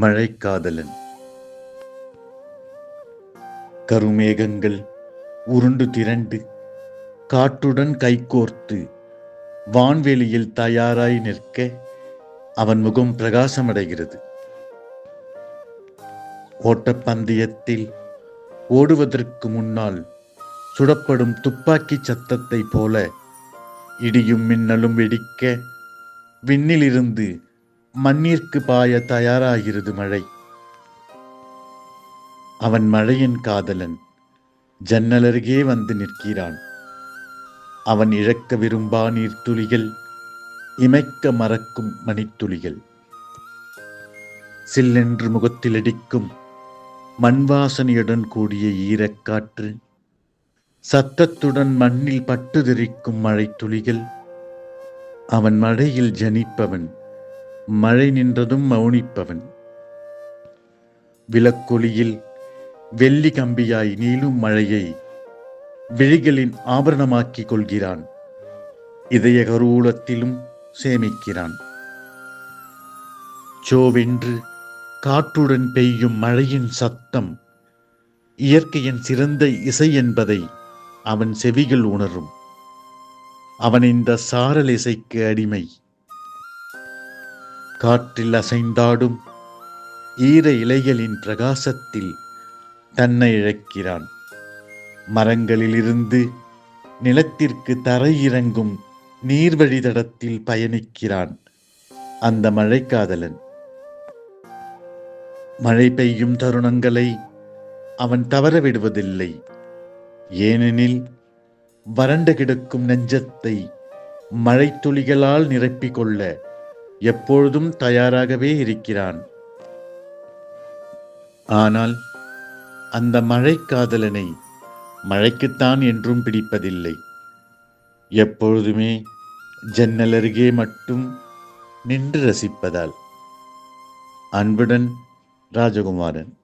மழைக்காதலன். கருமேகங்கள் உருண்டு திரண்டு காற்றுடன் கைகோர்த்து வான்வெளியில் தயாராய் நிற்க அவன் முகம் பிரகாசமடைகிறது. ஓட்டப்பந்தயத்தில் ஓடுவதற்கு முன்னால் சுடப்படும் துப்பாக்கி சத்தத்தைப் போல இடியும் மின்னலும் வெடிக்க விண்ணிலிருந்து மண்ணிற்கு பாய தயாராகிறது மழை. அவன் மழையின் காதலன் ஜன்னலருகே வந்து நிற்கிறான். அவன் இழக்க விரும்பா நீர்த்துளிகள் இமைக்க மறக்கும் மணித்துளிகள். சில்லென்று முகத்தில் அடிக்கும் மண்வாசனையுடன் கூடிய ஈரக்காற்று சத்தத்துடன் மண்ணில் பட்டு பட்டுதெறிக்கும் மழைத்துளிகள் அவன் மழையில் ஜனிப்பவன். மழை நின்றதும் மௌனிப்பவன். விளக்கொலியில் வெள்ளி கம்பியாய் நீளும் மழையை விழிகளின் ஆபரணமாக்கிக் கொள்கிறான். இதய கருவூலத்திலும் சேமிக்கிறான். சோவென்று காற்றுடன் பெய்யும் மழையின் சத்தம் இயற்கையின் சிறந்த இசை என்பதை அவன் செவிகள் உணரும். அவன் இந்த சாரல் இசைக்கு அடிமை. காற்றில் அசைந்தாடும் ஈர இலைகளின் பிரகாசத்தில் தன்னை இழக்கிறான். மரங்களிலிருந்து நிலத்திற்கு தரையிறங்கும் நீர்வழி தடத்தில் பயணிக்கிறான் அந்த மழைக்காதலன். மழை பெய்யும் தருணங்களை அவன் தவற விடுவதில்லை ஏனெனில் வறண்டு கிடக்கும் நெஞ்சத்தை மழைத்துளிகளால் நிரப்பிக்கொள்ள எப்பொழுதும் தயாராகவே இருக்கிறான். ஆனால் அந்த மழைக்காதலனை மழைக்குத்தான் என்றும் பிடிப்பதில்லை. எப்பொழுதுமே ஜன்னல் அருகே மட்டும் நின்று ரசிப்பதால். அன்புடன் ராஜகுமாரன்.